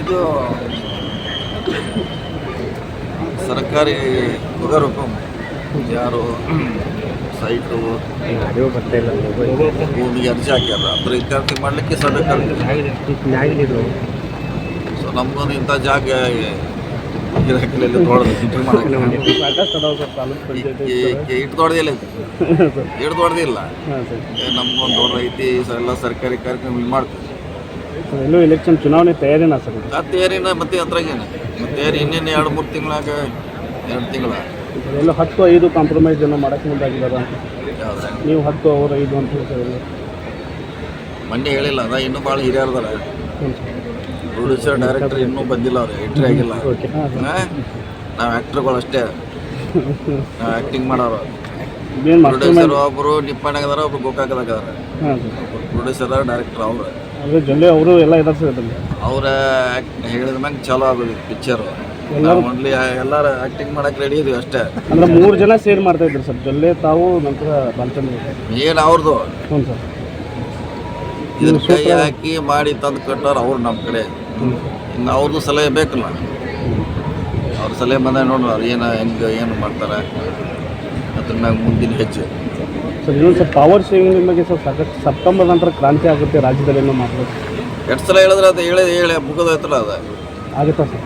ಇದು ಸರ್ಕಾರಿ ಹುಡುಗರು ಯಾರು ಸೈಟು, ಭೂಮಿಗೆ ಅರ್ಜಿ ಹಾಕ್ಯಾರ. ಅದ್ರ ವಿದ್ಯಾರ್ಥಿ ಮಾಡಲಿಕ್ಕೆ ಸರ್ಕಾರ ಸೊ ನಮ್ಗೊಂದು ಇಂಥ ಜಾಗ ಇರಾಕಿಲ್ಲ ದೊಡ್ಡ ಎಂಟ್ರಿ ಮಾಡಕ್ಕೆ. ಇಟ್ಟು ದೊಡ್ಡದಿಲ್ಲ ಇಟ್ಟು ದೊಡ್ಡದಿಲ್ಲ ನಮ್ಗೊಂದು ದೊಡ್ಡ ಐತಿ ಎಲ್ಲ ಸರ್ಕಾರಿ ಕಾರ್ಯಕ್ರಮ ಮಾಡ್ತೀವಿ ಎಲ್ಲೂ ಎಲೆಕ್ಷನ್ ಚುನಾವಣೆ ತಯಾರಿನ ಸರ್ ಆ ತಯಾರಿನ ಮತ್ತೆ ಅದ್ರಾಗೇನು. ತಯಾರಿ ಇನ್ನೇನು ಎರಡು ಮೂರು ತಿಂಗಳಾಗ ಎರಡು ತಿಂಗಳ. ಎಲ್ಲ ಹತ್ತು ಐದು ಕಾಂಪ್ರಮೈಸ್ ಏನೋ ಮಾಡಕ್ಕೆ ಮುಂದಾಗಿದ್ದಾರ ನೀವು ಹತ್ತು ಅವರು ಐದು ಅಂತ ಹೇಳ್ತಾರೆ. ಮಂಡ್ಯ ಹೇಳಿಲ್ಲ ಅದ ಇನ್ನೂ ಭಾಳ ಹಿರಿಯರ್ದಾರ. ಪ್ರೊಡ್ಯೂಸರ್ ಡೈರೆಕ್ಟರ್ ಇನ್ನೂ ಬಂದಿಲ್ಲ ಅವ್ರು ಎಂಟ್ರಿ ಆಗಿಲ್ಲ. ನಾವು ಆ್ಯಕ್ಟ್ರುಗಳು ಅಷ್ಟೇ. ನಾವು ಆ್ಯಕ್ಟಿಂಗ್ ಮಾಡೋರು. ಪ್ರೊಡ್ಯೂಸರ್ ಒಬ್ಬರು ನಿಪ್ಪಾಣಾಗದಾರ ಒಬ್ರು ಗೋಕಾಕದಾಗ ಪ್ರೊಡ್ಯೂಸರ್ ಡೈರೆಕ್ಟರ್ ಅವ್ರು. ಅಂದರೆ ಜೊಲ್ಲೆ ಅವರು ಎಲ್ಲ ಇದ್ದಾರೆ ಸರ್ ಅದರಲ್ಲಿ. ಅವ್ರ ಹೇಳಿದ ಮ್ಯಾಗ ಚಲೋ ಆಗೋದು ಪಿಕ್ಚರು ಓನ್ಲಿ ಎಲ್ಲರೂ ಆ್ಯಕ್ಟಿಂಗ್ ಮಾಡಕ್ಕೆ ರೆಡಿ ಇದೀವಿ ಅಷ್ಟೇ. ಅಂದ್ರೆ ಮೂರು ಜನ ಸೇರ್ ಮಾಡ್ತಾ ಇದ್ರು ಸರ್ ಜೊಲ್ಲೆ ತಾವು ನಂತರ ಬಾಲಚಂದ್ರ. ಏನು ಅವ್ರದ್ದು ಹ್ಞೂ ಸರ್ ಇದ್ರ ಕೈ ಹಾಕಿ ಮಾಡಿ ತಂದು ಕಟ್ಟೋರು ಅವ್ರು ನಮ್ಮ ಕಡೆ. ಇನ್ನು ಅವ್ರದ್ದು ಸಲಹೆ ಬೇಕಲ್ಲ. ಅವ್ರ ಸಲಹೆ ಬಂದ ನೋಡೋಣ ಅದು ಏನು ಹೆಂಗೆ ಏನು ಮಾಡ್ತಾರೆ. ಅದ್ರ ಮ್ಯಾಗ ಮುಂದಿನ ಹೆಜ್ಜೆ. ಸರ್ ಇನ್ನೊಂದು ಸರ್ ಪವರ್ ಸೇವಿಂಗ್ ಬಗ್ಗೆ ಸರ್ ಸಾಕಷ್ಟು ಸೆಪ್ಟೆಂಬರ್ ನಂತರ ಕ್ರಾಂತಿ ಆಗುತ್ತೆ ರಾಜ್ಯದಲ್ಲಿ ಏನೋ ಮಾತಾಡೋದು ಎಷ್ಟು ಸಲ ಹೇಳಿದ್ರೆ ಅದು ಹೇಳಿ ಹೇಳಿ ಹತ್ರ ಅದು? ಆಗುತ್ತಾ ಸರ್?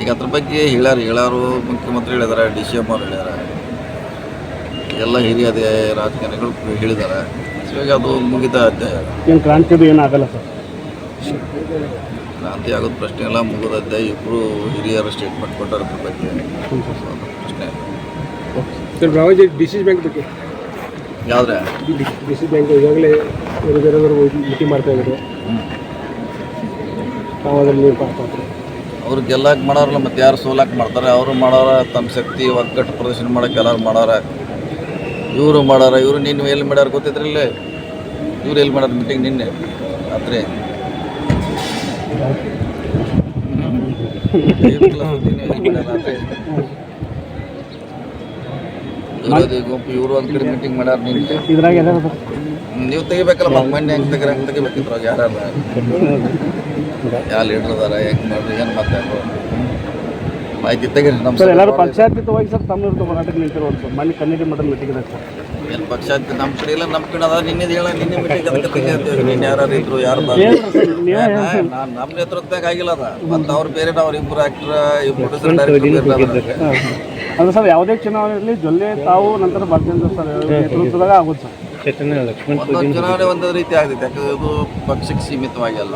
ಈಗ ಅದ್ರ ಬಗ್ಗೆ ಹೇಳ್ಯಾರ ಹೇಳಾರು ಮುಖ್ಯಮಂತ್ರಿ ಹೇಳಿದಾರೆ ಡಿ ಸಿ ಎಂ ಅವ್ರು ಹೇಳ್ಯಾರ ಎಲ್ಲ ಹಿರಿಯ ಅದೇ ರಾಜಕಾರಣಿಗಳು ಹೇಳಿದ್ದಾರೆ ಇವಾಗ ಅದು ಮುಗಿತಾ ಅಧ್ಯಾಯ. ಏನು ಕ್ರಾಂತಿದು ಏನು ಆಗಲ್ಲ ಸರ್. ಕ್ರಾಂತಿ ಆಗೋದು ಪ್ರಶ್ನೆ ಎಲ್ಲ ಮುಗಿದದ್ದೆ ಇಬ್ಬರು ಹಿರಿಯರು ಸ್ಟೇಟ್ಮೆಂಟ್ ಕೊಟ್ಟಾರ ಅದ್ರ ಬಗ್ಗೆ. ಪ್ರಶ್ನೆ. Sir Babaji D C bank ಬಗ್ಗೆ. ಯಾವ್ದ್ರೆ? ಡಿ ಸಿ ಬ್ಯಾಂಕ್ ಈಗಾಗಲೇ ಬೇರೆದವರು ಮೀಟಿಂಗ್ ಮಾಡ್ತಾ ಇದ್ದಾರೆ. ನಾವು ಅದರಲ್ಲಿ ನೀವು ಪಾತ್ರ ಅವ್ರು ಗೆಲ್ಲಕ್ಕೆ ಮಾಡೋರಲ್ಲ ಮತ್ತೆ ಯಾರು ಸೋಲಾಕ್ ಮಾಡ್ತಾರೆ? ಅವರು ಮಾಡೋರ ತಮ್ಮ ಶಕ್ತಿ ಒಗ್ಗಟ್ಟು ಪ್ರದರ್ಶನ ಮಾಡಕ್ಕೆ ಎಲ್ಲರೂ ಮಾಡೋರ. ಇವರು ಮಾಡೋರ ಇವರು ನಿನ್ನ ಎಲ್ಲಿ ಮಾಡ್ಯಾರ ಗೊತ್ತಿದ್ರಲ್ಲೇ? ಇವ್ರು ಎಲ್ಲಿ ಮಾಡ್ಯಾರ ಮೀಟಿಂಗ್ ನಿನ್ನೆ? ರಾತ್ರಿ? ವಿರೋಧಿ ಗುಂಪು ಇವರು ಒಂದ್ ಕಡೆ ಮೀಟಿಂಗ್ ಮಾಡ್ಯಾರ ಇದ್ರಾಗ ಸರ್ ನೀವು ತೆಗಿಬೇಕಲ್ಲ ಮತ್ತೆ ಮೊನ್ನೆ ಹೆಂಗೆ ತೆಗಿರ ಹಂಗೆ ತೆಗಿಬೇಕಿದ್ರು ಯಾರು ಯಾವ ಲೀಡರ್ ಅದಾರ ಹೆಂಗೆ ಮಾಡ್ರಿ ಏನು ಮಾತಾಡ್ರು ಮಾಹಿತಿ ತೆಗೀರಿ ನಮ್ಮ ಸರ್ ಎಲ್ಲರೂ ಪಕ್ಷಾತೀತವಾಗಿ ಸರ್ ತಮ್ಮ ಹೋರಾಟಕ್ಕೆ ನಿಂತಿರೋದು ಸರ್. ಮನೆ ಕನ್ನಡಿ ಮಠದ ಮೀಟಿಂಗ್ ಇದೆ ಸರ್. ಏನು ಪಕ್ಷ ನಮ್ಮ ಕಡೆ ಇಲ್ಲ ನಮ್ಮ ಕಡೆ ಅದ. ನಿನ್ನೆ ಹೇಳ ನಿನ್ನೆ ಮೀಟಿಂಗ್ ಅದಕ್ಕೆ ತೆಗಿತೀವಿ ನಿನ್ನೆ ಯಾರು ಇದ್ರು ಯಾರು ನಾನು ನಮ್ಮ ನೇತೃತ್ವದಾಗ ಆಗಿಲ್ಲ ಅದ. ಮತ್ತು ಅವ್ರು ಬೇರೆ ಅವ್ರ ಇಬ್ಬರು ಆ್ಯಕ್ಟ್ರ ಇಬ್ಬರು ಪ್ರೊಡ್ಯೂಸರ್ ಡೈರೆಕ್ಟರ್ ಹಾಂ ಅಂದ್ರೆ ಸರ್ ಯಾವುದೇ ಚುನಾವಣೆ ಇರಲಿ ಜೊಲ್ಲೆ ತಾವು ನಂತರ ಬರ್ತೀನಿ ಸರ್ ನೇತೃತ್ವದಾಗ ಆಗುತ್ತೆ ಸರ್. ಚುನಾವಣೆ ಒಂದು ರೀತಿ ಆಗುತ್ತೆ ಯಾಕಂದ್ರೆ ಇದು ಪಕ್ಷಕ್ಕೆ ಸೀಮಿತವಾಗಿ ಅಲ್ಲ.